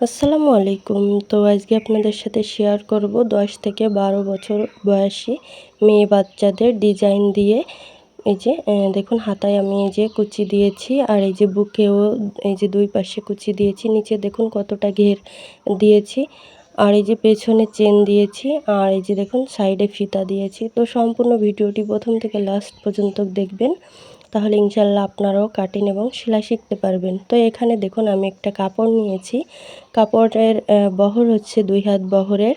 আসসালামু আলাইকুম। তো আজকে আপনাদের সাথে শেয়ার করব দশ থেকে বারো বছর বয়সী মেয়ে বাচ্চাদের ডিজাইন দিয়ে। এই যে দেখুন হাতায় আমি এই যে কুচি দিয়েছি আর এই যে বুকেও এই যে দুই পাশে কুচি দিয়েছি, নিচে দেখুন কতটা ঘের দিয়েছি আর এই যে পেছনে চেন দিয়েছি আর এই যে দেখুন সাইডে ফিতা দিয়েছি। তো সম্পূর্ণ ভিডিওটি প্রথম থেকে লাস্ট পর্যন্ত দেখবেন। তাহলে ইনশাল্লাহ আপনারাও কাটিং এবং সেলাই শিখতে পারবেন। তো এখানে দেখুন, আমি একটা কাপড় নিয়েছি। কাপড়ের বহর হচ্ছে দুই হাত বহরের।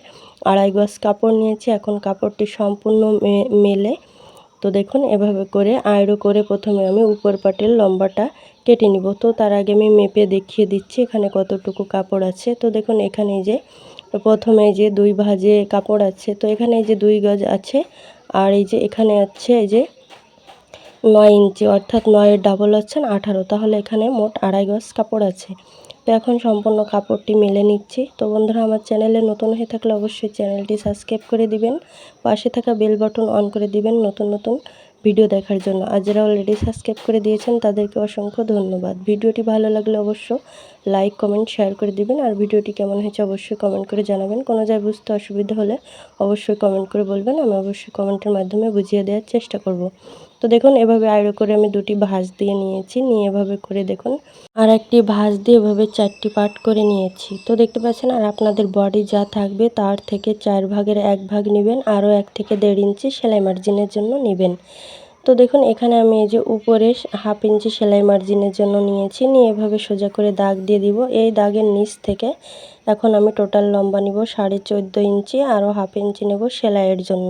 আড়াই গজ কাপড় নিয়েছি। এখন কাপড়টি সম্পূর্ণ মেলে। তো দেখুন, এভাবে করে আয়রো করে প্রথমে আমি উপর পাটের লম্বাটা কেটে নিব। তো তার আগে আমি মেপে দেখিয়ে দিচ্ছি এখানে কতটুকু কাপড় আছে। তো দেখুন, এখানে যে প্রথমে যে দুই ভাজে কাপড় আছে। তো এখানে যে দুই গজ আছে। আর এই যে এখানে আছে এই যে নয় ইঞ্চি অর্থাৎ নয়ের ডাবল হচ্ছেন আঠারো। তাহলে এখানে মোট আড়াই গজ কাপড় আছে। তো এখন সম্পূর্ণ কাপড়টি মেলে নিচ্ছি। তো বন্ধুরা, আমার চ্যানেলে নতুন হয়ে থাকলে অবশ্যই চ্যানেলটি সাবস্ক্রাইব করে দিবেন। পাশে থাকা বেল বাটন অন করে দিবেন নতুন নতুন ভিডিও দেখার জন্য। আর যারা অলরেডি সাবস্ক্রাইব করে দিয়েছেন, তাদেরকে অসংখ্য ধন্যবাদ। ভিডিওটি ভালো লাগলে অবশ্য লাইক কমেন্ট শেয়ার করে দিবেন। আর ভিডিওটি কেমন হয়েছে অবশ্যই কমেন্ট করে জানাবেন। কোনো যায় বুঝতে অসুবিধা হলে অবশ্যই কমেন্ট করে বলবেন। আমি অবশ্যই কমেন্টের মাধ্যমে বুঝিয়ে দেওয়ার চেষ্টা করব। তো দেখুন, এভাবে আয়রো করে আমি দুটি ভাঁজ দিয়ে নিয়েছি। নিয়ে এভাবে করে দেখুন আর একটি ভাঁজ দিয়ে এভাবে চারটি পার্ট করে নিয়েছি। তো দেখতে পাচ্ছেন, আর আপনাদের বডি যা থাকবে তার থেকে চার ভাগের এক ভাগ নেবেন আরও এক থেকে দেড় ইঞ্চি সেলাই মার্জিনের জন্য নেবেন। তো দেখুন, এখানে আমি এই যে উপরে হাফ ইঞ্চি সেলাই মার্জিনের জন্য নিয়েছি। নিয়ে এভাবে সোজা করে দাগ দিয়ে দিব। এই দাগের নিচ থেকে এখন আমি টোটাল লম্বা নিব সাড়ে চোদ্দ ইঞ্চি আরও হাফ ইঞ্চি নেব সেলাইয়ের জন্য।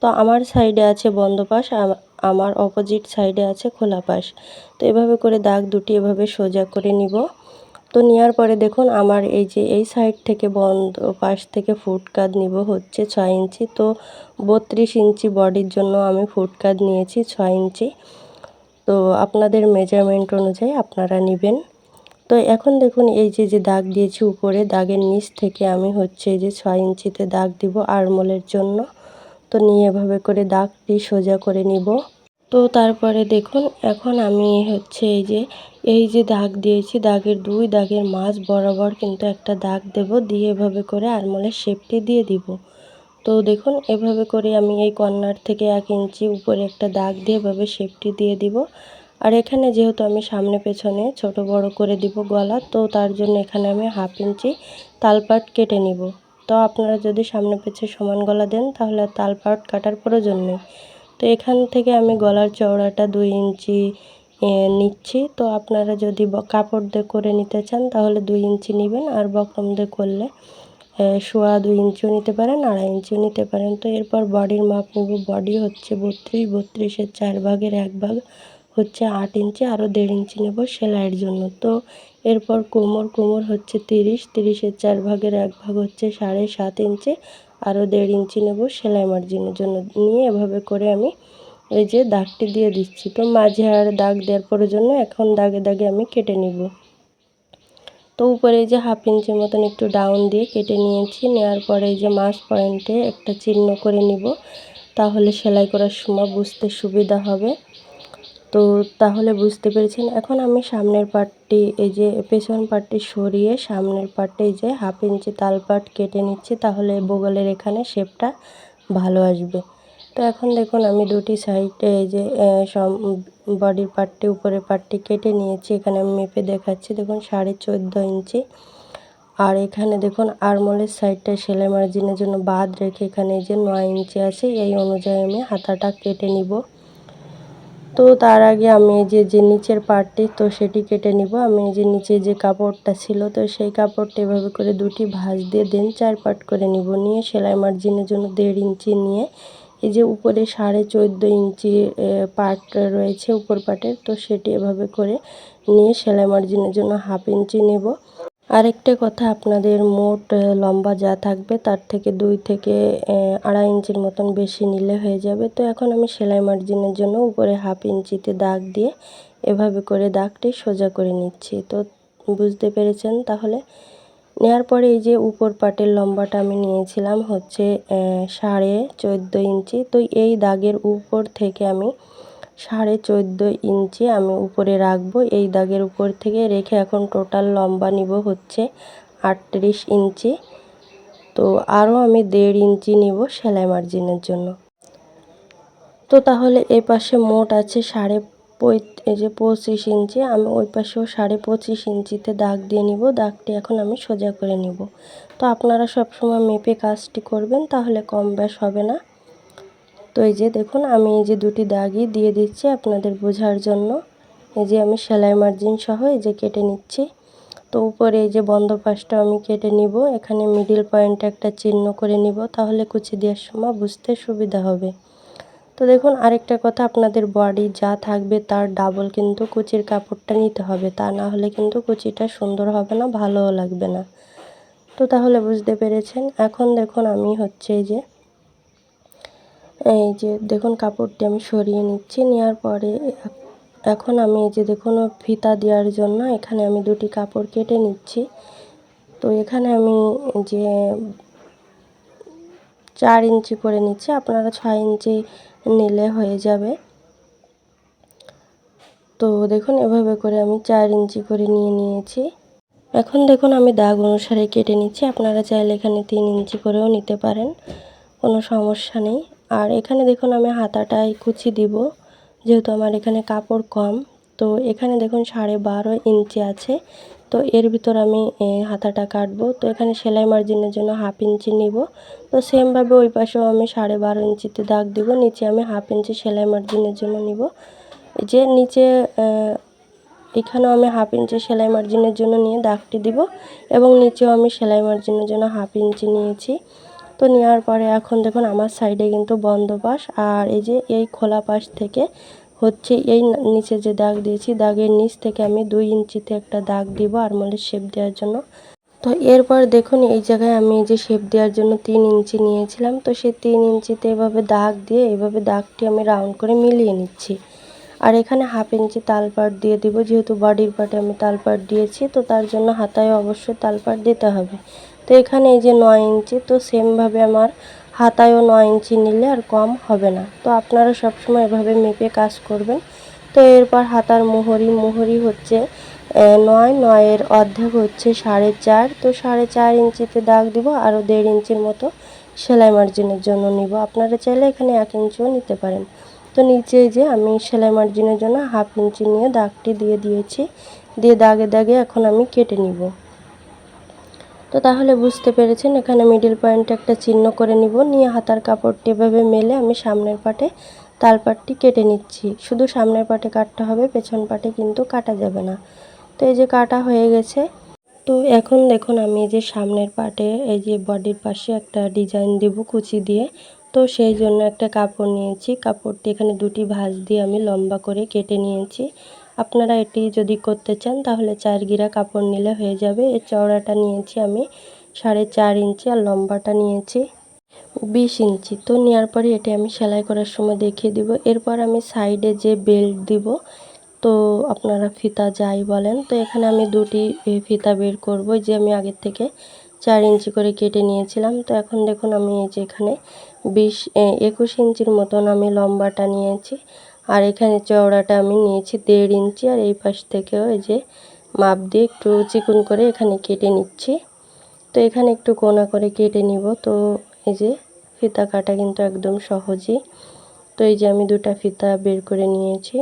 তো আমার সাইডে আছে বন্ধ পাশ আমার অপোজিট সাইডে আছে খোলা পাশ। তো এভাবে করে দাগ দুটি এভাবে সোজা করে নিব। তো নেওয়ার পরে দেখুন আমার এই যে এই সাইড থেকে বন্ধ, পাশ থেকে ফুট কাদ নিব হচ্ছে ছয় ইঞ্চি। তো বত্রিশ ইঞ্চি বডির জন্য আমি ফুট কাদ নিয়েছি ছয় ইঞ্চি। তো আপনাদের মেজারমেন্ট অনুযায়ী আপনারা নেবেন। তো এখন দেখুন এই যে যে দাগ দিয়েছি উপরে, দাগের নিচ থেকে আমি হচ্ছে এই যে ছয় ইঞ্চিতে দাগ দিব আরমোলের জন্য। তো নিয়ে এভাবে করে দাগটি সোজা করে নিব। তো তারপরে দেখুন, এখন আমি হচ্ছে এই যে এই যে দাগ দিয়েছি, দাগের দুই দাগের মাছ বরাবর কিন্তু একটা দাগ দেব, দিয়ে এভাবে করে আরমোলের শেপটি দিয়ে দিব। তো দেখুন, এভাবে করে আমি এই কর্নার থেকে এক ইঞ্চি উপরে একটা দাগ দিয়ে এভাবে শেপটি দিয়ে দিব। আর এখানে যেহেতু আমি সামনে পেছনে ছোট বড় করে দিব গলা, তো তার জন্য এখানে আমি হাফ ইঞ্চি তালপাট কেটে নিব। তো আপনারা যদি সামনে পেছে সমান গলা দেন, তাহলে তালপাট কাটার প্রয়োজন নেই। তো এখান থেকে আমি গলার চওড়াটা দুই ইঞ্চি নিচ্ছি। তো আপনারা যদি কাপড় দিয়ে করে নিতে চান, তাহলে দুই ইঞ্চি নেবেন। আর বক্রম দিয়ে করলে সোয়া দুই ইঞ্চিও নিতে পারেন, আড়াই ইঞ্চিও নিতে পারেন। তো এরপর বডির মাপ নেব। বডি হচ্ছে বত্রিশ বত্রিশের চার ভাগের এক ভাগ হচ্ছে আট ইঞ্চি। আরও দেড় ইঞ্চি নেব সেলাইয়ের জন্য। তো এরপর কোমর কোমর হচ্ছে তিরিশ, তিরিশের চার ভাগের এক ভাগ হচ্ছে সাড়ে সাত ইঞ্চি। আরও দেড় ইঞ্চি নেব সেলাই মার্জিনের জন্য। নিয়ে এভাবে করে আমি এই যে দাগটি দিয়ে দিচ্ছি। তো মাঝে আর দাগ দেওয়ার জন্য এখন দাগে দাগে আমি কেটে নিব। তো উপরে যে হাফ ইঞ্চির মতন একটু ডাউন দিয়ে কেটে নিয়েছি। নেওয়ার পরে যে মাছ পয়েন্টে একটা চিহ্ন করে নিব। তাহলে সেলাই করার সময় বুঝতে সুবিধা হবে। তো তাহলে বুঝতে পেরেছেন। এখন আমি সামনের পাটটি, এই যে পেছন পাটটি সরিয়ে সামনের এই যে হাফ ইঞ্চি তাল পাট কেটে নিচ্ছি, তাহলে বগলের এখানে শেপটা ভালো আসবে। তো এখন দেখুন, আমি দুটি সাইডে এই যে বডির পাটটি উপরে পাটটি কেটে নিয়েছি, এখানে আমি মেপে দেখাচ্ছি। দেখুন, সাড়ে চোদ্দ ইঞ্চি। আর এখানে দেখুন, আরমোলের সাইডটা সেলাই মার্জিনের জন্য বাদ রেখে এখানে যে নয় ইঞ্চি আছে, এই অনুযায়ী আমি হাতাটা কেটে নিব। তো তার আগে আমি যে যে নিচের পার্টটি তো সেটি কেটে নিব। আমি যে নিচে যে কাপড়টা ছিল, তো সেই কাপড়টা এভাবে করে দুটি ভাঁজ দিয়ে দেন, চার পাট করে নিব। নিয়ে সেলাই মার্জিনের জন্য দেড় ইঞ্চি নিয়ে এই যে উপরে সাড়ে চোদ্দ ইঞ্চি পাট রয়েছে উপর পাটের, তো সেটি এভাবে করে নিয়ে সেলাই মার্জিনের জন্য হাফ ইঞ্চি নেব। আরেকটা কথা, আপনাদের মোট লম্বা যা থাকবে তার থেকে দুই থেকে আড়াই ইঞ্চির মতন বেশি নিলে হয়ে যাবে। তো এখন আমি সেলাই মার্জিনের জন্য উপরে হাফ ইঞ্চিতে দাগ দিয়ে এভাবে করে দাগটি সোজা করে নিচ্ছি। তো বুঝতে পেরেছেন তাহলে? নেওয়ার পরে এই যে উপর পাটের লম্বাটা আমি নিয়েছিলাম হচ্ছে সাড়ে চোদ্দ ইঞ্চি। তো এই দাগের উপর থেকে আমি সাড়ে চোদ্দ ইঞ্চি আমি উপরে রাখব। এই দাগের উপর থেকে রেখে এখন টোটাল লম্বা নিব হচ্ছে আটত্রিশ ইঞ্চি। তো আরও আমি দেড় ইঞ্চি নিব সেলাই মার্জিনের জন্য। তো তাহলে এই পাশে মোট আছে সাড়ে এই যে পঁচিশ ইঞ্চি। আমি ওই পাশেও সাড়ে পঁচিশ ইঞ্চিতে দাগ দিয়ে নিব। দাগটি এখন আমি সোজা করে নিব। তো আপনারা সবসময় মেপে কাজটি করবেন, তাহলে কম ব্যাস হবে না। তো এই যে দেখুন, আমি এই যে দুটি দাগই দিয়ে দিচ্ছি আপনাদের বোঝার জন্য। এই যে আমি সেলাই মার্জিন সহ এই যে কেটে নিচ্ছি। তো উপরে এই যে বন্ধ পাশটা আমি কেটে নিব। এখানে মিডিল পয়েন্ট একটা চিহ্ন করে নিব, তাহলে কুচি দেওয়ার সময় বুঝতে সুবিধা হবে। তো দেখুন, আরেকটা কথা, আপনাদের বডি যা থাকবে তার ডাবল কিন্তু কুচির কাপড়টা নিতে হবে। তা না হলে কিন্তু কুচিটা সুন্দর হবে না, ভালোও লাগবে না। তো তাহলে বুঝতে পেরেছেন। এখন দেখুন, আমি হচ্ছে এই যে এই যে দেখুন কাপড়টি আমি সরিয়ে নিচ্ছি, নেওয়ার পরে এখন আমি এই যে দেখুন ফিতা দেওয়ার জন্য এখানে আমি দুটি কাপড় কেটে নিচ্ছি। তো এখানে আমি যে চার ইঞ্চি করে নিচ্ছি, আপনারা ছয় ইঞ্চি নিলে হয়ে যাবে। তো দেখুন এভাবে করে আমি চার ইঞ্চি করে নিয়ে নিয়েছি। এখন দেখুন আমি দাগ অনুসারে কেটে নিচ্ছি, আপনারা চাইলে এখানে তিন ইঞ্চি করেও নিতে পারেন, কোনো সমস্যা নেই। আর এখানে দেখুন আমি হাতাটায় কুচি দিব, যেহেতু আমার এখানে কাপড় কম। তো এখানে দেখুন সাড়ে বারো ইঞ্চি আছে, তো এর ভিতর আমি হাতাটা কাটবো। তো এখানে সেলাই মার্জিনের জন্য হাফ ইঞ্চি নিব। তো সেমভাবে ওই পাশেও আমি সাড়ে বারো ইঞ্চিতে দাগ দিব, নিচে আমি হাফ ইঞ্চি সেলাই মার্জিনের জন্য নিব। যে নিচে এখানেও আমি হাফ ইঞ্চি সেলাই মার্জিনের জন্য নিয়ে দাগটি দিব, এবং নিচেও আমি সেলাই মার্জিনের জন্য হাফ ইঞ্চি নিয়েছি। তো নেওয়ার পরে এখন দেখুন আমার সাইডে কিন্তু বন্ধ পাশ আর এই যে এই খোলা পাশ থেকে হচ্ছে এই নিচে যে দাগ দিয়েছি, দাগের নিচ থেকে আমি দুই ইঞ্চিতে একটা দাগ দিব আরমোলের শেপ দেওয়ার জন্য। তো এরপর দেখুন এই জায়গায় আমি যে শেপ দেওয়ার জন্য তিন ইঞ্চি নিয়েছিলাম। তো সেই তিন ইঞ্চিতে এভাবে দাগ দিয়ে এভাবে দাগটি আমি রাউন্ড করে মিলিয়ে নিচ্ছি। আর এখানে হাফ ইঞ্চি তালপাট দিয়ে দিব, যেহেতু বডির পাটে আমি তালপাট দিয়েছি, তো তার জন্য হাতায় অবশ্যই তালপাট দিতে হবে। তো এখানে এই যে নয় ইঞ্চি, তো সেমভাবে আমার হাতায়ও নয় ইঞ্চি নিলে আর কম হবে না। তো আপনারা সবসময় এভাবে মেপে কাজ করবেন। তো এরপর হাতার মোহরি মোহরি হচ্ছে নয়, নয়ের অর্ধেক হচ্ছে সাড়ে চার। তো সাড়ে চার ইঞ্চিতে দাগ দিব, আরও দেড় ইঞ্চির মতো সেলাই মার্জিনের জন্য নিব। আপনারা চাইলে এখানে এক ইঞ্চিও নিতে পারেন। তো নিচে যে আমি সেলাই মার্জিনের জন্য হাফ ইঞ্চি নিয়ে দাগটি দিয়ে দিয়েছি। দিয়ে দাগে দাগে এখন আমি কেটে নিব। তো তাহলে বুঝতে পেরেছেন, এখানে মিডিল পয়েন্টে একটা চিহ্ন করে নিব। নিয়ে হাতার কাপড়টি এভাবে মেলে আমি সামনের পাটে তালপাটটি কেটে নিচ্ছি। শুধু সামনের পাটে কাটতে হবে, পেছন পাটে কিন্তু কাটা যাবে না। তো এই যে কাটা হয়ে গেছে, তো এখন দেখুন আমি এই যে সামনের পাটে এই যে বডির পাশে একটা ডিজাইন দিব কুচি দিয়ে। তো সেই জন্য একটা কাপড় নিয়েছি। কাপড়টি এখানে দুটি ভাঁজ দিয়ে আমি লম্বা করে কেটে নিয়েছি। আপনারা এটি যদি করতে চান, তাহলে চার গিরা কাপড় নিলে হয়ে যাবে। এর চওড়াটা নিয়েছি আমি সাড়ে চার ইঞ্চি আর লম্বাটা নিয়েছি বিশ ইঞ্চি। তো নেওয়ার পরে এটি আমি সেলাই করার সময় দেখিয়ে দিব। এরপর আমি সাইডে যে বেল্ট দিব, তো আপনারা ফিতা যাই বলেন। তো এখানে আমি দুটি ফিতা বের করব যে আমি আগের থেকে চার ইঞ্চি করে কেটে নিয়েছিলাম। তো এখন দেখুন আমি এই যে এখানে বিশ একুশ ইঞ্চির মতন আমি লম্বাটা নিয়েছি। আর এখানে চওড়াটা আমি নিয়েছি দেড় ইঞ্চি, আর এই পাশ থেকেও এই যে মাপ দিয়ে একটু চিকুন করে এখানে কেটে নিচ্ছি। তো এখানে একটু কোনা করে কেটে নিব। তো এই যে ফিতা কাটা কিন্তু একদম সহজই। তো এই যে আমি দুটা ফিতা বের করে নিয়েছি।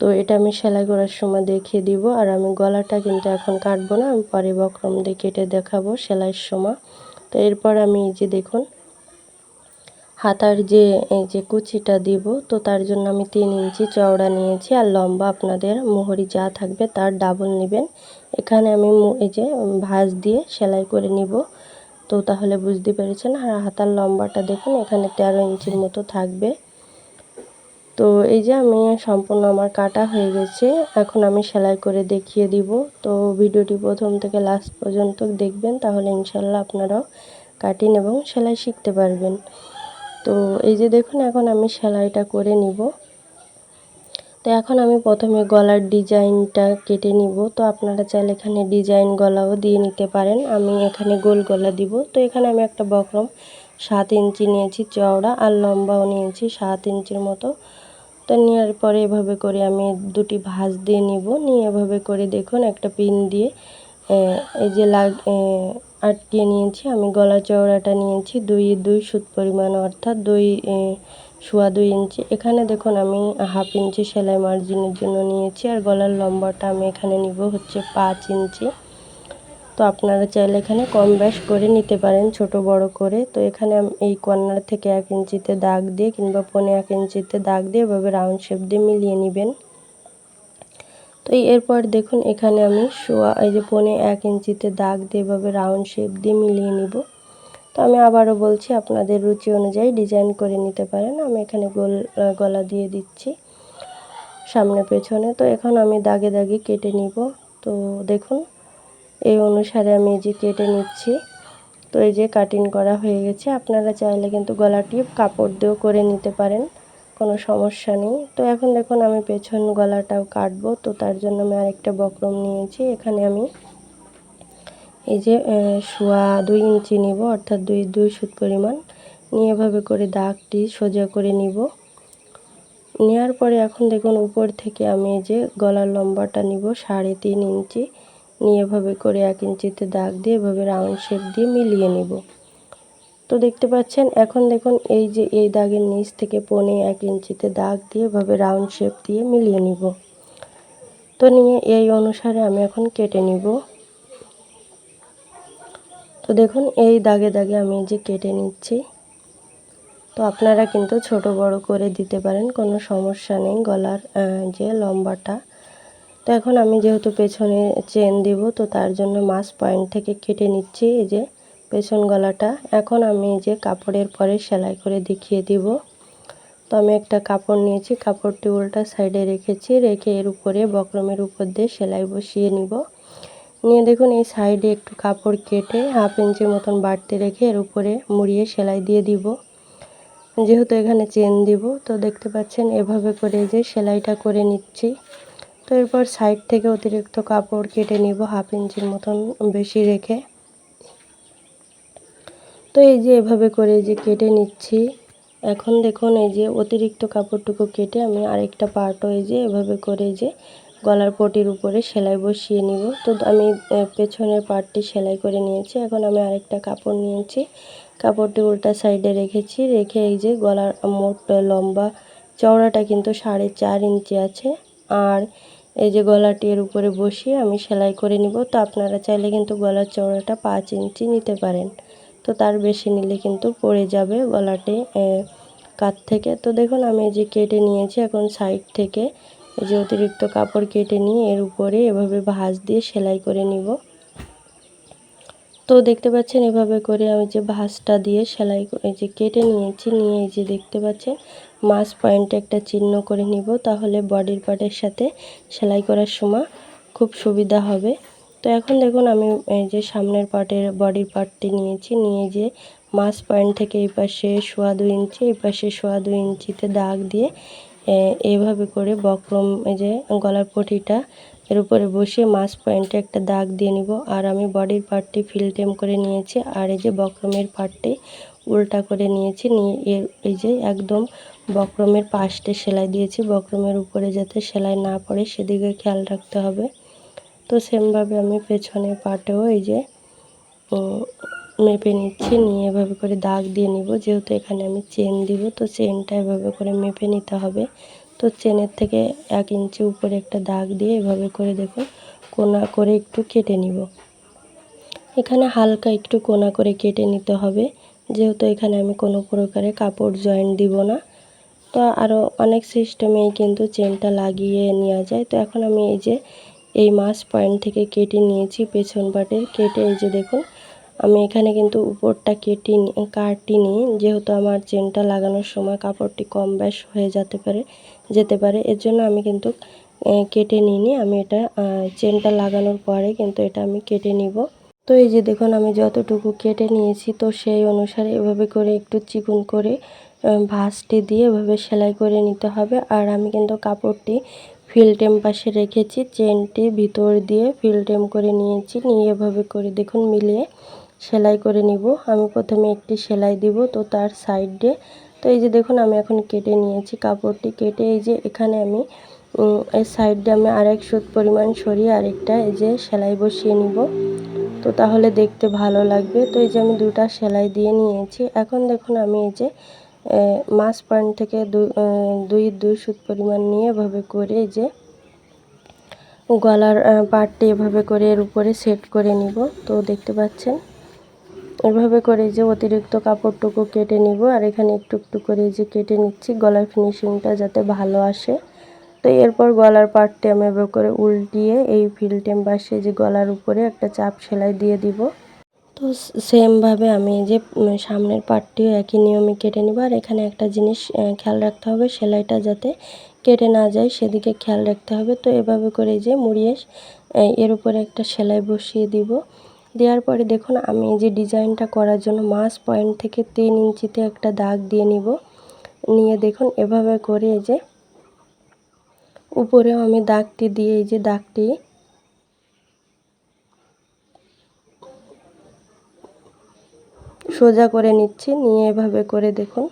তো এটা আমি সেলাই করার সময় দেখিয়ে দিব। আর আমি গলাটা কিন্তু এখন কাটবো না, আমি পরে বক্রম দিয়ে কেটে দেখাবো সেলাইয়ের সময়। তো এরপর আমি এই যে দেখুন হাতার যে, এই যে কুচিটা দিব, তো তার জন্য আমি তিন ইঞ্চি চওড়া নিয়েছি আর লম্বা আপনাদের মোহরি যা থাকবে তার ডাবল নেবেন। এখানে আমি এই যে ভাঁজ দিয়ে সেলাই করে নিব। তো তাহলে বুঝতে পেরেছেন, আর হাতার লম্বাটা দেখুন, এখানে তেরো ইঞ্চির মতো থাকবে। তো এই যে আমি সম্পূর্ণ আমার কাটা হয়ে গেছে, এখন আমি সেলাই করে দেখিয়ে দিব। তো ভিডিওটি প্রথম থেকে লাস্ট পর্যন্ত দেখবেন, তাহলে ইনশাল্লাহ আপনারাও কাটিং এবং সেলাই শিখতে পারবেন। তো এই যে দেখুন, এখন আমি সেলাইটা করে নিব। তো এখন আমি প্রথমে গলার ডিজাইনটা কেটে নিব। তো আপনারা চাইলে এখানে ডিজাইন গলাও দিয়ে নিতে পারেন। আমি এখানে গোল গলা দিব। তো এখানে আমি একটা বক্রম সাত ইঞ্চি নিয়েছি চওড়া আর লম্বাও নিয়েছি সাত ইঞ্চির মতো। তো নেওয়ার পরে এভাবে করে আমি দুটি ভাঁজ দিয়ে নিব। নিয়ে এভাবে করে দেখুন, একটা পিন দিয়ে এই যে লাগ আটকিয়ে নিয়েছি, আমি গলা চওড়াটা নিয়েছি, দুই দুই সুত পরিমাণ, অর্থাৎ দুই সোয়া দুই ইঞ্চি। এখানে দেখুন আমি হাফ ইঞ্চি সেলাই মার্জিনের জন্য নিয়েছি, আর গলার লম্বাটা আমি এখানে নিব হচ্ছে পাঁচ ইঞ্চি। তো আপনারা চাইলে এখানে কম ব্যাস করে নিতে পারেন, ছোট বড় করে। তো এখানে আমি এই কর্নার থেকে এক ইঞ্চিতে দাগ দিয়ে কিংবা পনে এক ইঞ্চিতে দাগ দিয়ে এভাবে রাউন্ড শেপ দিয়ে মিলিয়ে নেবেন। তো এরপর দেখুন এখানে আমি শোয়া এই যে পনে এক ইঞ্চিতে দাগ দিয়ে এভাবে রাউন্ড শেপ দিয়ে মিলিয়ে নিব। তো আমি আবারও বলছি, আপনাদের রুচি অনুযায়ী ডিজাইন করে নিতে পারেন। আমি এখানে গোল গলা দিয়ে দিচ্ছি সামনে পেছনে। তো এখন আমি দাগে দাগে কেটে নিব। তো দেখুন, এই অনুসারে আমি এই যে কেটে নিচ্ছি। তো এই যে কাটিং করা হয়ে গেছে। আপনারা চাইলে কিন্তু গলাটি কাপড় দিয়েও করে নিতে পারেন। কোনো সমস্যা নেই। তো এখন দেখুন আমি পেছন গলাটাও কাটবো, তো তার জন্য আমি আরেকটা বক্রম নিয়েছি। এখানে আমি এই যে শোয়া দুই ইঞ্চি নিব, অর্থাৎ দুই দুই সুত পরিমাণ। নিয়ে এভাবে করে দাগটি সোজা করে নিব। নেওয়ার পরে এখন দেখুন উপর থেকে আমি এই যে গলার লম্বাটা নিব, সাড়ে তিন ইঞ্চি। নিয়ে এভাবে করে এক ইঞ্চিতে দাগ দিয়ে এভাবে রাউন্ড শেপ দিয়ে মিলিয়ে নিব। তো দেখতে পাচ্ছেন, এখন দেখুন এই যে এই দাগের নিচ থেকে পনে এক ইঞ্চিতে দাগ দিয়ে এভাবে রাউন্ড শেপ দিয়ে মিলিয়ে নিব। তো নিয়ে এই অনুসারে আমি এখন কেটে নিব। তো দেখুন এই দাগে দাগে আমি যে কেটে নিচ্ছি। তো আপনারা কিন্তু ছোট বড় করে দিতে পারেন, কোনো সমস্যা নেই গলার যে লম্বাটা। তো এখন আমি যেহেতু পেছনে চেন দিব, তো তার জন্য মাছ পয়েন্ট থেকে কেটে নিচ্ছি এই যে। পেছন গলাটা। এখন আমি যে কাপড়ের পরে সেলাই করে দেখিয়ে দিব। তো আমি একটা কাপড় নিয়েছি, কাপড়টি উল্টা সাইডে রেখেছি, রেখে এর উপরে, বক্রমের উপর দিয়ে সেলাই বসিয়ে নিব। নিয়ে দেখুন, এই সাইডে একটু কাপড় কেটে হাফ ইঞ্চির মতন বাড়তে রেখে এর উপরে মুড়িয়ে সেলাই দিয়ে দিব। যেহেতু এখানে চেন দিব, তো দেখতে পাচ্ছেন এভাবে করে যে সেলাইটা করে নিচ্ছি। তো এরপর সাইড থেকে অতিরিক্ত কাপড় কেটে নিব, হাফ ইঞ্চির মতন বেশি রেখে। তো এই যে এভাবে করে যে কেটে নিচ্ছি, এখন দেখুন এই যে অতিরিক্ত কাপড়টুকু কেটে আমি আরেকটা পার্টও এই যে এভাবে করে যে গলার পটির উপরে সেলাই বসিয়ে নিব। তো আমি পেছনের পার্টটি সেলাই করে নিয়েছি। এখন আমি আরেকটা কাপড় নিয়েছি। কাপড়টি উল্টা সাইডে রেখেছি। রেখে এই যে গলার মোট লম্বা চওড়াটা কিন্তু সাড়ে চার ইঞ্চি আছে। আর এই যে গলাটি এর উপরে বসিয়ে আমি সেলাই করে নিব। তো আপনারা চাইলে কিন্তু গলার চওড়াটা পাঁচ ইঞ্চি নিতে পারেন। তো তার বেশি নিলে কিন্তু পড়ে যাবে গলাটি কাত থেকে। তো দেখুন, আমি যে কেটে নিয়েছি, এখন সাইড থেকে এই যে অতিরিক্ত কাপড় কেটে নিয়ে এর উপরে এভাবে ভাঁজ দিয়ে সেলাই করে নিব। তো দেখতে পাচ্ছেন, এভাবে করে আমি যে ভাঁজটা দিয়ে সেলাই এই যে কেটে নিয়েছি, নিয়ে এই যে দেখতে পাচ্ছেন মাছ পয়েন্টে একটা চিহ্ন করে নিব, তাহলে বডির পার্টের সাথে সেলাই করার সময় খুব সুবিধা হবে। তো এখন দেখুন, আমি এই যে সামনের পার্টের বডির পার্টটি নিয়েছি। নিয়ে যে মাছ পয়েন্ট থেকে এই পাশে সোয়া দুই ইঞ্চি, এই পাশে সোয়া দুই ইঞ্চিতে দাগ দিয়ে এইভাবে করে বক্রম, এই যে গলার পটিটা এর উপরে বসিয়ে মাছ পয়েন্টে একটা দাগ দিয়ে নিব। আর আমি বডির পার্টটি ফিলটেম করে নিয়েছি, আর এই যে বক্রমের পার্টটি উল্টা করে নিয়েছি। নিয়ে এর, এই যে একদম বক্রমের পাশটে সেলাই দিয়েছি। বক্রমের উপরে যাতে সেলাই না পড়ে, সেদিকে খেয়াল রাখতে হবে। তো সেমভাবে আমি পেছনে পাটেও এই যে মেপে নিচ্ছি, নিয়ে এভাবে করে দাগ দিয়ে নিব। যেহেতু এখানে আমি চেন দিব, তো চেনটা এভাবে করে মেপে নিতে হবে। তো চেনের থেকে এক ইঞ্চি উপরে একটা দাগ দিয়ে এভাবে করে দেখুন কোনা করে একটু কেটে নিব। এখানে হালকা একটু কোনা করে কেটে নিতে হবে। যেহেতু এখানে আমি কোনো প্রকারে কাপড় জয়েন্ট দিব না। তো আরও অনেক সিস্টেমেই কিন্তু চেনটা লাগিয়ে নেওয়া যায়। তো এখন আমি এই যে এই মাছ পয়েন্ট থেকে কেটে নিয়েছি পেছন পাটের কেটে এই যে দেখুন, আমি এখানে কিন্তু উপরটা কেটে কাটিনি যেহেতু আমার চেনটা লাগানোর সময় কাপড়টি কম ব্যাস হয়ে যেতে পারে যেতে পারে, এর জন্য আমি কিন্তু কেটে নিইনি। আমি এটা চেনটা লাগানোর পরে কিন্তু এটা আমি কেটে নিব। তো এই যে দেখুন, আমি যতটুকু কেটে নিয়েছি, তো সেই অনুসারে এভাবে করে একটু চিকুন করে ভাঁজটি দিয়ে এভাবে সেলাই করে নিতে হবে। আর আমি কিন্তু কাপড়টি ফিলটেম পাশে রেখেছি চেনটি ভিতর দিয়ে ফিলটেম করে নিয়েছি, নিয়ে এভাবে করে দেখুন মিলিয়ে সেলাই করে নিব। আমি প্রথমে একটি সেলাই দিব তো তার সাইডে তো এই যে দেখুন আমি এখন কেটে নিয়েছি কাপড়টি, কেটে এই যে এখানে আমি এই সাইডে আমি আরেক সুত পরিমাণ সরিয়ে আরেকটা এই যে সেলাই বসিয়ে নিব। তো তাহলে দেখতে ভালো লাগবে। তো এই যে আমি দুটা সেলাই দিয়ে নিয়েছি। এখন দেখুন আমি এই যে মাছ পয়েন্ট থেকে দুই দুই সুত পরিমাণ নিয়ে এভাবে করে যে গলার পাটটি এভাবে করে এর উপরে সেট করে নিব। তো দেখতে পাচ্ছেন, এভাবে করে যে অতিরিক্ত কাপড়টুকু কেটে নিব আর এখানে একটু একটু করে যে কেটে নিচ্ছি গলার ফিনিশিংটা যাতে ভালো আসে। তো এরপর গলার পাটটি আমি এভাবে করে উল্টিয়ে এই ফিল্টেম বাসে যে গলার উপরে একটা চাপ সেলাই দিয়ে দিব। তো সেমভাবে আমি যে সামনের পাটটিও একই নিয়মে কেটে নিব। আর এখানে একটা জিনিস খেয়াল রাখতে হবে, সেলাইটা যাতে কেটে না যায়, সেদিকে খেয়াল রাখতে হবে। তো এভাবে করে যে মুড়িয়ে এর উপরে একটা সেলাই বসিয়ে দিব। দেওয়ার পরে দেখুন, আমি যে ডিজাইনটা করার জন্য মাস পয়েন্ট থেকে তিন ইঞ্চিতে একটা দাগ দিয়ে নিব। নিয়ে দেখুন, এভাবে করে যে, উপরেও আমি দাগটি দিয়ে এই যে দাগটি সোজা করে নিচ্ছি, নিয়ে এভাবে করে দেখুন।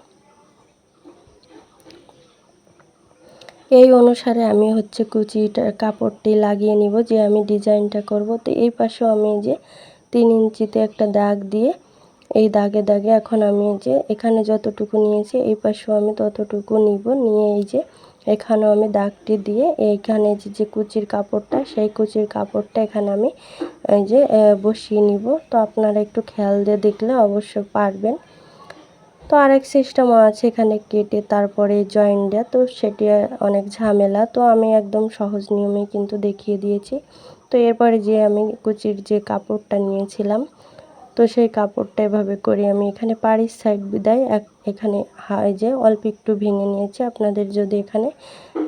এই অনুসারে আমি হচ্ছে কুচিটা, কাপড়টি লাগিয়ে নিব যে আমি ডিজাইনটা করব। তো এই পাশেও আমি যে তিন ইঞ্চিতে একটা দাগ দিয়ে এই দাগে দাগে এখন আমি যে এখানে যতটুকু নিয়েছি, এই পাশেও আমি ততটুকু নিব। নিয়ে এই যে এখানেও আমি দাগটি দিয়ে এইখানে যে যে কুচির কাপড়টা, সেই কুচির কাপড়টা এখানে আমি এই যে বসিয়ে নিব। তো আপনারা একটু খেয়াল দিয়ে দেখলে অবশ্য পারবেন। তো আরেক সিস্টেমও আছে এখানে কেটে তারপরে জয়েন তো সেটি অনেক ঝামেলা। তো আমি একদম সহজ নিয়মে কিন্তু দেখিয়ে দিয়েছি। তো এরপরে যে আমি কুচির যে কাপড়টা নিয়েছিলাম তো সেই কাপড়টা এভাবে করে আমি। এখানে পাড়ির সাইড বিদায় এখানে এই যে অল্প একটু ভেঙে নিয়েছি। আপনাদের যদি এখানে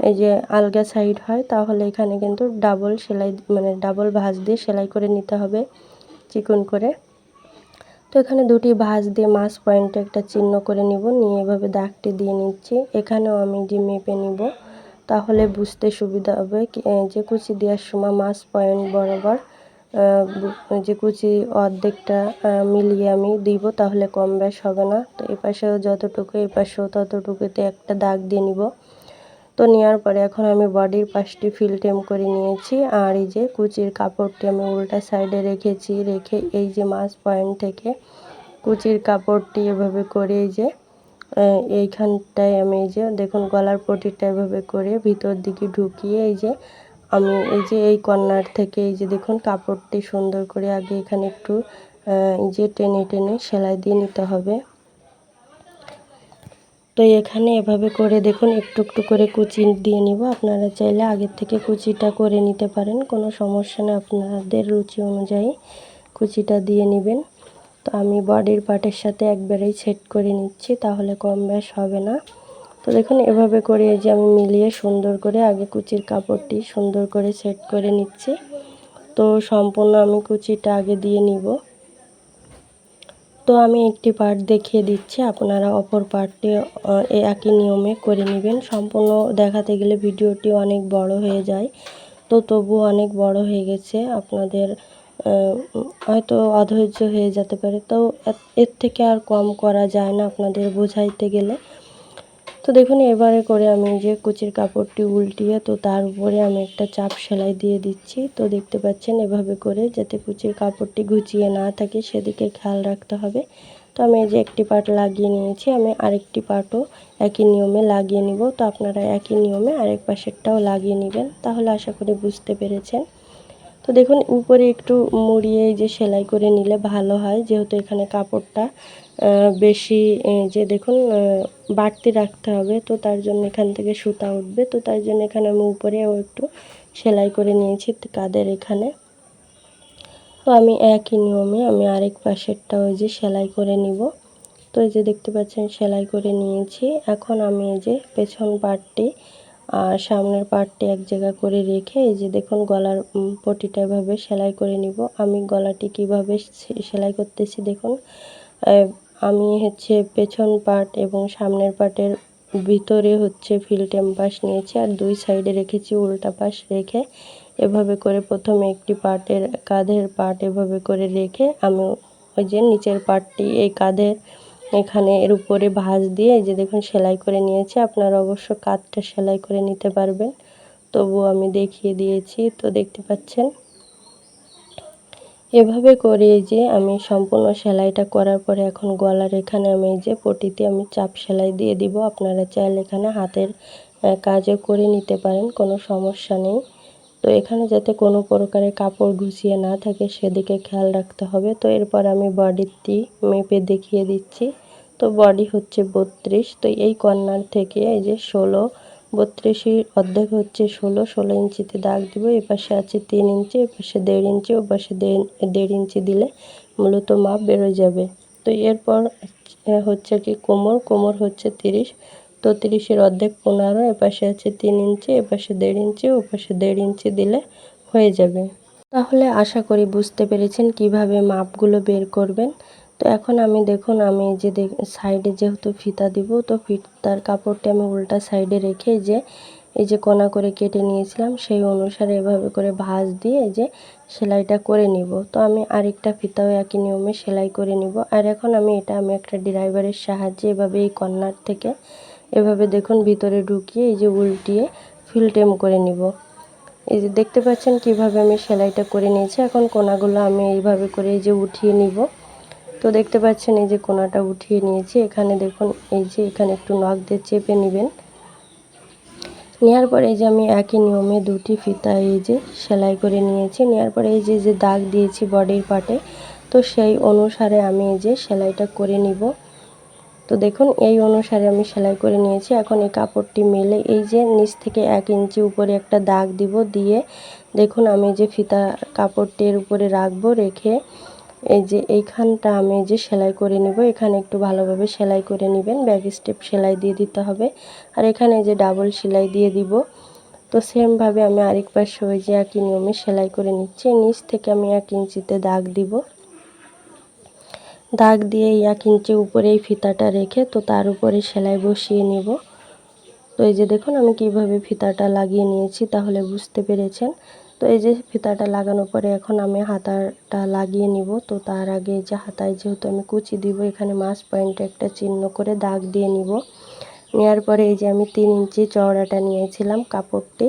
এই যে আলগা সাইড হয়, তাহলে এখানে কিন্তু ডাবল সেলাই মানে ডাবল ভাঁজ দিয়ে সেলাই করে নিতে হবে, চিকন করে। তো এখানে দুটি ভাঁজ দিয়ে মাছ পয়েন্টে একটা চিহ্ন করে নিব, নিয়ে এভাবে দাগটি দিয়ে নিচ্ছি। এখানেও আমি যে মেপে নিব, তাহলে বুঝতে সুবিধা হবে যে কুচি দেওয়ার সময় মাছ পয়েন্ট বরাবর যে কুচি অর্ধেকটা মিলিয়ে আমি দিব, তাহলে কম ব্যাস হবে না। তো এই পাশেও যতটুকু এই পাশেও ততটুকুতে একটা দাগ দিয়ে নিব। তো নেওয়ার পরে এখন আমি বডির পাশটি ফিলটেম করে নিয়েছি। আর এই যে কুচির কাপড়টি আমি উল্টা সাইডে রেখেছি, রেখে এই যে মাছ পয়েন্ট থেকে কুচির কাপড়টি এভাবে করে এই যে এইখানটায় আমি এই যে, দেখুন, গলার পটিটা এভাবে করে ভিতর দিকে ঢুকিয়ে এই যে আমি এই যে এই কর্নার থেকে এই যে দেখুন কাপড়টি সুন্দর করে আগে এখানে একটু এই যে টেনে টেনে সেলাই দিয়ে নিতে হবে। তো এখানে এভাবে করে দেখুন একটু একটু করে কুচি দিয়ে নিব। আপনারা চাইলে আগের থেকে কুচিটা করে নিতে পারেন, কোনো সমস্যা না আপনাদের রুচি অনুযায়ী কুচিটা দিয়ে নেবেন। তো আমি বডির পার্টের সাথে একবারেই সেট করে নিচ্ছি, তাহলে কম ব্যাস হবে না। তো দেখুন, এভাবে করে এই যে আমি মিলিয়ে সুন্দর করে আগে কুচির কাপড়টি সুন্দর করে সেট করে নিচ্ছি। তো সম্পূর্ণ আমি কুচিটা আগে দিয়ে নিব। তো আমি একটি পার্ট দেখিয়ে দিচ্ছি, আপনারা অপর পার্টটি একই নিয়মে করে নেবেন। সম্পূর্ণ দেখাতে গেলে ভিডিওটি অনেক বড় হয়ে যায়। তো তবু অনেক বড় হয়ে গেছে, আপনাদের হয়তো অধৈর্য হয়ে যেতে পারে। তো এর থেকে আর কম করা যায় না আপনাদের বোঝাইতে গেলে। তো দেখুন, এবারে করে আমি যে কুচির কাপড়টি উল্টিয়ে, তো তার উপরে আমি একটা চাপ সেলাই দিয়ে দিচ্ছি। তো দেখতে পাচ্ছেন, এভাবে করে যাতে কুচির কাপড়টি গুছিয়ে না থাকে, সেদিকে খেয়াল রাখতে হবে। তো আমি যে একটি পার্ট লাগিয়ে নিয়েছি, আমি আরেকটি পার্টও একই নিয়মে লাগিয়ে নিব। তো আপনারা একই নিয়মে আরেক পাশেরটাও লাগিয়ে নেবেন, তাহলে আশা করি বুঝতে পেরেছেন। তো দেখুন, উপরে একটু মুড়িয়ে যে সেলাই করে নিলে ভালো হয়, যেহেতু এখানে কাপড়টা বেশি যে দেখুন বাড়তি রাখতে হবে, তো তার জন্য এখান থেকে সুতা উঠবে, তো তার জন্য এখানে আমি উপরেও একটু সেলাই করে নিয়েছি কাদের এখানে। তো আমি একই নিয়মে আমি আরেক পাশেরটা ওই যে সেলাই করে নিব। তো এই যে দেখতে পাচ্ছেন, সেলাই করে নিয়েছি। এখন আমি এই যে পেছন পার্টটি আর সামনের পার্টটি এক জায়গা করে রেখে এই যে দেখুন গলার পটিটা এভাবে সেলাই করে নিব। আমি গলাটি কীভাবে সেলাই করতেছি দেখুন আমি হচ্ছে পেছন পার্ট এবং সামনের পার্টের ভিতরে হচ্ছে ফিল্টেম পাশ নিয়েছি আর দুই সাইডে রেখেছি উল্টা পাশ রেখে। এভাবে করে প্রথমে একটি পার্টের কাঁধের পার্ট এভাবে করে রেখে আমি ওই যে নিচের পার্টটি এই কাঁধের এখানে এর উপরে ভাঁজ দিয়ে এই যে দেখুন সেলাই করে নিয়েছি। আপনারা অবশ্য কাঁধটা সেলাই করে নিতে পারবেন। তবুও আমি দেখিয়ে দিয়েছি। তো দেখতে পাচ্ছেন এভাবে করে যে আমি সম্পূর্ণ সেলাইটা করার পরে এখন গলার এখানে আমি যে পটিতে আমি চাপ সেলাই দিয়ে দিব। আপনারা চাইলে এখানে হাতের কাজও করে নিতে পারেন, কোনো সমস্যা নেই। তো এখানে যাতে কোনো প্রকারের কাপড় ঘুষিয়ে না থাকে সেদিকে খেয়াল রাখতে হবে। তো এরপর আমি বডিটি মেপে দেখিয়ে দিচ্ছি। তো বডি হচ্ছে বত্রিশ। তো এই কর্নার থেকে এই যে ষোলো বত্রিশের অর্ধেক হচ্ছে ষোলো ষোলো ইঞ্চিতে দাগ দিব, এ পাশে আছে তিন ইঞ্চি, এ পাশে দেড় ইঞ্চি, ও পাশে দেড় ইঞ্চি দিলে মূলত মাপ বেরোয় যাবে। তো এরপর হচ্ছে কি কোমর কোমর হচ্ছে তিরিশ, তো তিরিশের অর্ধেক পনেরো এপাশে আছে তিন ইঞ্চি এপাশে দেড় ইঞ্চি, ও পাশে দেড় ইঞ্চি দিলে হয়ে যাবে। তাহলে আশা করি বুঝতে পেরেছেন কীভাবে মাপগুলো বের করবেন। তো এখন আমি দেখুন, আমি যে সাইডে যেহেতু ফিতা দিব, তো ফিতার কাপড়টি আমি উল্টা সাইডে রেখে যে, এই যে কোনা করে কেটে নিয়েছিলাম, সেই অনুসারে এভাবে করে ভাঁজ দিয়ে যে সেলাইটা করে নিব। তো আমি আরেকটা ফিতাও একই নিয়মে সেলাই করে নিব। আর এখন আমি এটা, আমি একটা ড্রাইভারের সাহায্যে এভাবে এই কর্নার থেকে এভাবে দেখুন ভিতরে ঢুকিয়ে এই যে উল্টিয়ে ফিলটেম করে নিব। এই যে দেখতে পাচ্ছেন কীভাবে আমি সেলাইটা করে নিয়েছি। এখন কোনাগুলো আমি এইভাবে করে এই যে উঠিয়ে নিব। তো দেখতে পাচ্ছেন এই যে কোনাটা উঠিয়ে নিয়েছি। এখানে দেখুন, এই যে এখানে একটু নখ দিয়ে চেপে নেবেন। নেওয়ার পরে এই যে আমি একই নিয়মে দুটি ফিতা এই যে সেলাই করে নিয়েছি। নেওয়ার পরে এই যে যে দাগ দিয়েছি বডির পার্টে তো সেই অনুসারে আমি এই যে সেলাইটা করে নিব। তো দেখুন, এই অনুসারে আমি সেলাই করে নিয়েছি। এখন এই কাপড়টি মেলে এই যে নিচ থেকে এক ইঞ্চি উপরে একটা দাগ দিব। দিয়ে দেখুন, আমি যে ফিতা কাপড়টির উপরে রাখব, রেখে এই যে এইখানটা আমি যে সেলাই করে নিব, এখানে একটু ভালোভাবে সেলাই করে নেবেন। ব্যাক স্টেপ সেলাই দিয়ে দিতে হবে। আর এখানে যে ডাবল সেলাই দিয়ে দিব। তো সেমভাবে আমি আরেক পাশে ওই যে একই নিয়মে সেলাই করে নিচ্ছি। নিচ থেকে আমি এক ইঞ্চিতে দাগ দিব। দাগ দিয়ে এক ইঞ্চি উপরে এই ফিতাটা রেখে তো তার উপরে সেলাই বসিয়ে নিব। তো এই যে দেখুন আমি কীভাবে ফিতাটা লাগিয়ে নিয়েছি, তাহলে বুঝতে পেরেছেন। তো এই যে ফিতাটা লাগানোর পরে এখন আমি হাতাটা লাগিয়ে নিব। তো তার আগে যে হাতায় যেহেতু আমি কুচি দিব, এখানে মাছ পয়েন্টে একটা চিহ্ন করে দাগ দিয়ে নিব। নেওয়ার পরে এই যে আমি তিন ইঞ্চি চওড়াটা নিয়েছিলাম কাপড়টি।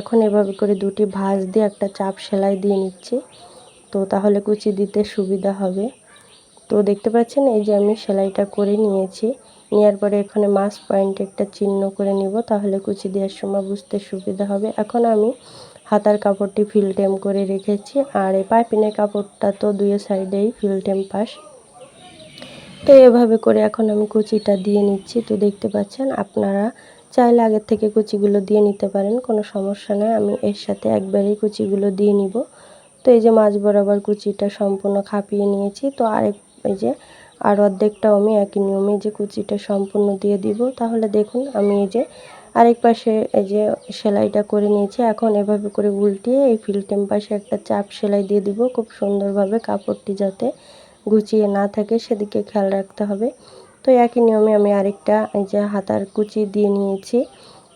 এখন এভাবে করে দুটি ভাঁজ দিয়ে একটা চাপ সেলাই দিয়ে নিচ্ছি। তো তাহলে কুচি দিতে সুবিধা হবে। তো দেখতে পাচ্ছেন, এই যে আমি সেলাইটা করে নিয়েছি। নেওয়ার পরে এখানে মাছ পয়েন্টে একটা চিহ্ন করে নিব, তাহলে কুচি দেওয়ার সময় বুঝতে সুবিধা হবে। এখন আমি হাতার কাপড়টি ফিলটেম করে রেখেছি, আর এই পাইপিনের কাপড়টা তো দুই সাইডেই ফিলটেম পাশ তো এভাবে করে এখন আমি কুচিটা দিয়ে নিচ্ছি। তো দেখতে পাচ্ছেন, আপনারা চাইলে আগের থেকে কুচিগুলো দিয়ে নিতে পারেন, কোনো সমস্যা নেই। আমি এর সাথে একবারেই কুচিগুলো দিয়ে নিব। তো এই যে মাছ বরাবর কুচিটা সম্পূর্ণ খাপিয়ে নিয়েছি। তো আরেক, এই যে আর অর্ধেকটাও আমি একই নিয়মে যে কুচিটা সম্পূর্ণ দিয়ে দিব। তাহলে দেখুন, আমি এই যে আরেক পাশে এই যে সেলাইটা করে নিয়েছি। এখন এভাবে করে উল্টিয়ে এই ফিল্টেম পাশে একটা চাপ সেলাই দিয়ে দিব। খুব সুন্দরভাবে কাপড়টি যাতে গুছিয়ে না থাকে, সেদিকে খেয়াল রাখতে হবে। তো একই নিয়মে আমি আরেকটা এই যে হাতার কুচি দিয়ে নিয়েছি।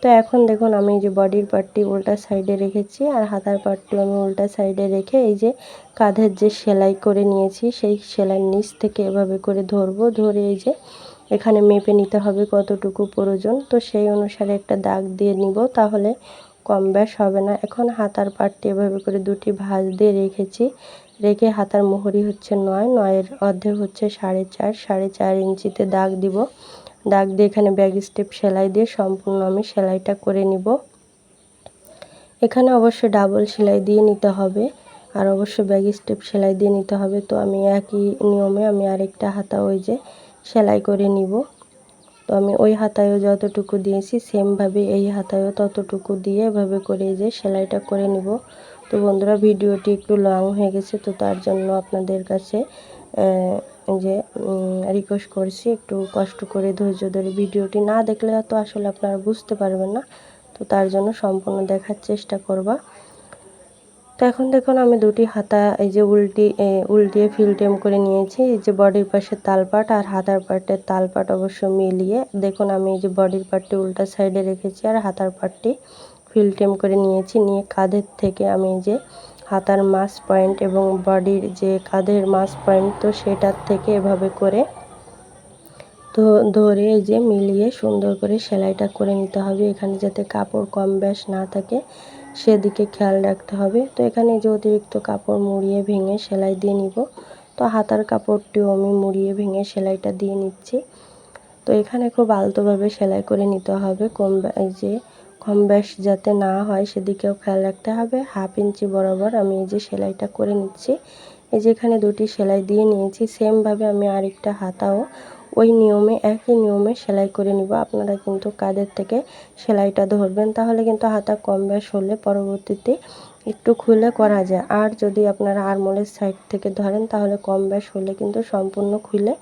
তো এখন দেখুন আমি এই যে বডির পার্টটি উল্টা সাইডে রেখেছি আর হাতার পার্টটি আমি উল্টা সাইডে রেখে এই যে কাঁধের যে সেলাই করে নিয়েছি, সেই সেলাইয়ের নিচ থেকে এভাবে করে ধরবো। ধরে এই যে এখানে মেপে নিতে হবে কতটুকু প্রয়োজন। তো সেই অনুসারে একটা দাগ দিয়ে নিব, তাহলে কম ব্যাস হবে না। এখন হাতার পাটটি এভাবে করে দুটি ভাঁজ দিয়ে রেখেছি। রেখে হাতার মোহরি হচ্ছে নয়, নয়ের অর্ধেক হচ্ছে সাড়ে চার সাড়ে চার ইঞ্চিতে দাগ দিব। দাগ দিয়ে এখানে ব্যাগ স্টেপ সেলাই দিয়ে সম্পূর্ণ আমি সেলাইটা করে নিব। এখানে অবশ্য ডাবল সেলাই দিয়ে নিতে হবে, আর অবশ্য ব্যাগ স্টেপ সেলাই দিয়ে নিতে হবে। তো আমি একই নিয়মে আমি আরেকটা হাতা ওই যে সেলাই করে নিব। তো আমি ওই হাতায়ও যতটুকু দিয়েছি সেমভাবে এই হাতায়ও ততটুকু দিয়ে এভাবে করে যে সেলাইটা করে নিব। তো বন্ধুরা, ভিডিওটি একটু লং হয়ে গেছে, তো তার জন্য আপনাদের কাছে যে রিকোয়েস্ট করছি, একটু কষ্ট করে ধৈর্য ধরে ভিডিওটি না দেখলে তো আসলে আপনারা বুঝতে পারবেন না। তো তার জন্য সম্পূর্ণ দেখার চেষ্টা করবা। তো এখন দেখুন, আমি দুটি হাতা, এই যে উল্টি উল্টিয়ে ফিলটেম করে নিয়েছি। এই যে বডির পাশে তালপাট আর হাতার পাটের তালপাট অবশ্য মিলিয়ে দেখুন, আমি এই যে বডির পাটটি উল্টা সাইডে রেখেছি আর হাতার পাটটি ফিলটেম করে নিয়েছি। নিয়ে কাঁধের থেকে আমি যে হাতার মাস পয়েন্ট এবং বডির যে কাঁধের মাস পয়েন্ট তো সেটার থেকে এভাবে করে ধরে যে মিলিয়ে সুন্দর করে সেলাইটা করে নিতে হবে। এখানে যাতে কাপড় কম বেশ না থাকে। সেদিকে খেয়াল রাখতে হবে। তো এখানে যে অতিরিক্ত কাপড় মুড়িয়ে ভেঙে সেলাই দিয়ে নিব। তো হাতার কাপড়টিও আমি মুড়িয়ে ভেঙে সেলাইটা দিয়ে নিচ্ছি। তো এখানে খুব আলতোভাবে সেলাই করে নিতে হবে। কম যে কম বেশ যাতে না হয় সেদিকেও খেয়াল রাখতে হবে। হাফ ইঞ্চি বরাবর আমি এই যে সেলাইটা করে নিচ্ছি। এই যে এখানে দুটি সেলাই দিয়ে নিয়েছি। সেমভাবে আমি আরেকটা হাতাও ওই নিয়মে, একই নিয়মে সেলাই করে নিব। আপনারা কিন্তু কাদের থেকে সেলাইটা ধরবেন, তাহলে কিন্তু হাতা কম বেশ হলে পরবর্তীতে একটু খুলে করা যায়। আর যদি আপনারা আরমোলের সাইড থেকে ধরেন, তাহলে কম বেশ হলে কিন্তু সম্পূর্ণ খুলে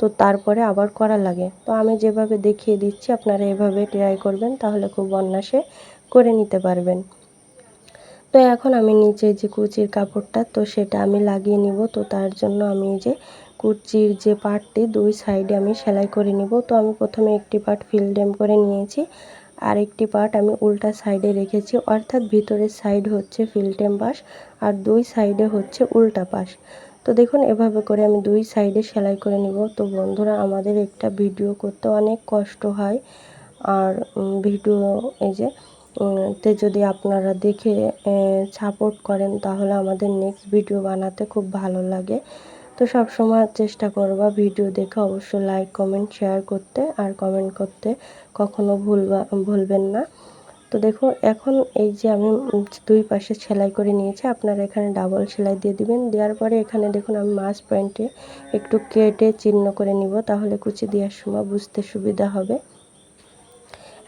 তো তারপরে আবার করা লাগে। তো আমি যেভাবে দেখিয়ে দিচ্ছি, আপনারা এভাবে ট্রাই করবেন, তাহলে খুব অনায়াসে করে নিতে পারবেন। তো এখন আমি নিচে যে কুচির কাপড়টা, তো সেটা আমি লাগিয়ে নিব। তো তার জন্য আমি যে কুচির যে পার্টটি, দুই সাইডে আমি সেলাই করে নিব। তো আমি প্রথমে একটি পার্ট ফিল্ডেম করে নিয়েছি। আর একটি পার্ট আমি উল্টা সাইডে রেখেছি, অর্থাৎ ভিতরের সাইড হচ্ছে ফিল্টেম পাশ আর দুই সাইডে হচ্ছে উল্টা পাশ তো দেখুন, এভাবে করে আমি দুই সাইডে সেলাই করে নিব। তো বন্ধুরা, আমাদের একটা ভিডিও করতে অনেক কষ্ট হয়। আর ভিডিও, এই যে তে যদি আপনারা দেখে সাপোর্ট করেন, তাহলে আমাদের নেক্সট ভিডিও বানাতে খুব ভালো লাগে। তো সব সময় চেষ্টা করবা ভিডিও দেখে অবশ্যই লাইক কমেন্ট শেয়ার করতে। আর কমেন্ট করতে কখনো ভুলবা, ভুলবেন না। তো দেখো এখন এই যে আমি দুই পাশে সেলাই করে নিয়েছি, আপনারা এখানে ডাবল সেলাই দিয়ে দিবেন। দেওয়ার পরে এখানে দেখুন, আমি মাছ পয়েন্টে একটু কেটে চিহ্ন করে নিব, তাহলে কুচি দেওয়ার সময় বুঝতে সুবিধা হবে।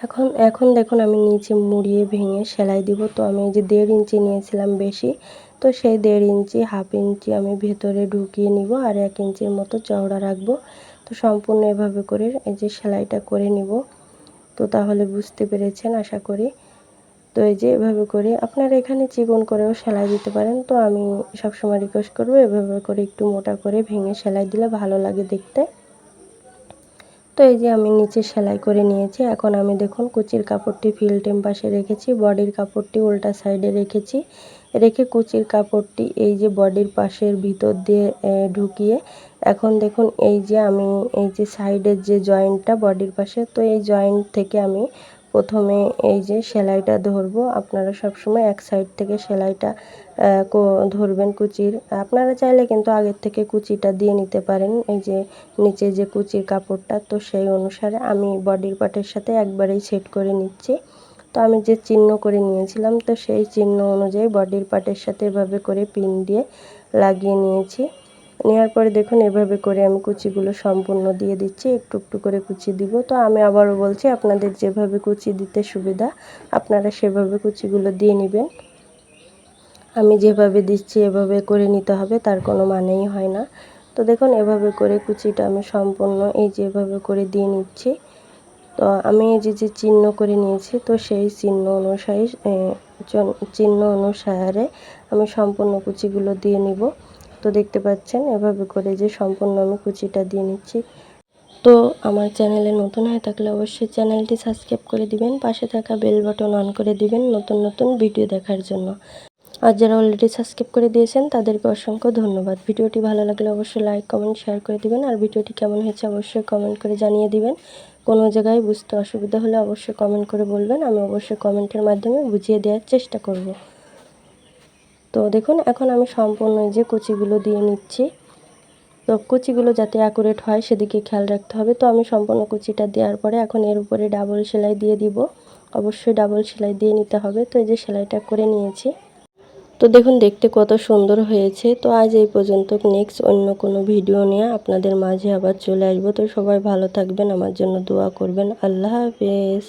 এখন এখন দেখুন, আমি নিচে মুড়িয়ে ভেঙে সেলাই দিব। তো আমি এই যে দেড় ইঞ্চি নিয়েছিলাম বেশি তো সেই দেড় ইঞ্চি, হাফ ইঞ্চি আমি ভেতরে ঢুকিয়ে নিব আর এক ইঞ্চির মতো চওড়া রাখব। তো সম্পূর্ণ এভাবে করে এই যে সেলাইটা করে নিব। তো তাহলে বুঝতে পেরেছেন, আশা করি। তো এই যে এভাবে করে আপনারা এখানে চিকন করেও সেলাই দিতে পারেন। তো আমি সবসময় রিকোয়েস্ট করব এভাবে করে একটু মোটা করে ভেঙে সেলাই দিলে ভালো লাগে দেখতে। তো এই যে আমি নিচে সেলাই করে নিয়েছি। এখন আমি দেখুন কুচির কাপড়টি ফিল্টেম পাশে রেখেছি, বডির কাপড়টি উল্টা সাইডে রেখেছি। রেখে কুচির কাপড়টি এই যে বডির পাশের ভিতর দিয়ে ঢুকিয়ে, এখন দেখুন এই যে আমি এই যে সাইডের যে জয়েন্টটা বডির পাশে, তো এই জয়েন্ট থেকে আমি প্রথমে এই যে সেলাইটা ধরবো। আপনারা সবসময় এক সাইড থেকে সেলাইটা ধরবেন কুচির। আপনারা চাইলে কিন্তু আগের থেকে কুচিটা দিয়ে নিতে পারেন, এই যে নিচে যে কুচির কাপড়টা, তো সেই অনুসারে আমি বডির পার্টের সাথে একবারেই সেট করে নিচ্ছি। তো আমি যে চিহ্ন করে নিয়েছিলাম, তো সেই চিহ্ন অনুযায়ী বডির পার্টের সাথে এভাবে করে পিন দিয়ে লাগিয়ে নিয়েছি। নেওয়ার পরে দেখুন, এভাবে করে আমি কুচিগুলো সম্পূর্ণ দিয়ে দিচ্ছি, একটু একটু করে কুচি দিব। তো আমি আবারও বলছি, আপনাদের যেভাবে কুচি দিতে সুবিধা, আপনারা সেভাবে কুচিগুলো দিয়ে নেবেন। আমি যেভাবে দিচ্ছি, এভাবে করে নিতে হবে, তার কোনো মানেই হয় না। তো দেখুন, এভাবে করে কুচিটা আমি সম্পূর্ণ এই যেভাবে করে দিয়ে নিচ্ছি। তো আমি যে যে চিহ্ন করে নিয়েছি, তো সেই চিহ্ন অনুসারে চিহ্ন অনুসারে আমি সম্পূর্ণ কুচিগুলো দিয়ে নিব। তো দেখতে পাচ্ছেন, এভাবে করে যে সম্পূর্ণ আমি কুচিটা দিয়ে নিচ্ছি। তো আমার চ্যানেলে নতুন হয়ে থাকলে অবশ্যই চ্যানেলটি সাবস্ক্রাইব করে দিবেন, পাশে থাকা বেল বাটন অন করে দিবেন নতুন নতুন ভিডিও দেখার জন্য। আর যারা অলরেডি সাবস্ক্রাইব করে দিয়েছেন, তাদেরকে অসংখ্য ধন্যবাদ। ভিডিওটি ভালো লাগলে অবশ্যই লাইক কমেন্ট শেয়ার করে দিবেন। আর ভিডিওটি কেমন হয়েছে অবশ্যই কমেন্ট করে জানিয়ে দিবেন। কোনো জায়গায় বুঝতে অসুবিধা হলে অবশ্যই কমেন্ট করে বলবেন। আমি অবশ্যই কমেন্টের মাধ্যমে বুঝিয়ে দেওয়ার চেষ্টা করব। তো দেখুন, এখন আমি সম্পূর্ণ যে কুচিগুলো দিয়ে নিচ্ছি। তো কুচিগুলো যাতে অ্যাকুরেট হয় সেদিকে খেয়াল রাখতে হবে। তো আমি সম্পূর্ণ কুচিটা দেওয়ার পরে এখন এর উপরে ডাবল সেলাই দিয়ে দিব। অবশ্যই ডাবল সেলাই দিয়ে নিতে হবে। তো এই যে সেলাইটা করে নিয়েছি। তো দেখুন, দেখতে কত সুন্দর হয়েছে। তো আজ এই পর্যন্ত নেক্সট অন্য কোনো ভিডিও নিয়ে আপনাদের মাঝে আবার চলে আসব। তো সবাই ভালো থাকবেন, আমার জন্য দোয়া করবেন। আল্লাহ হাফেজ।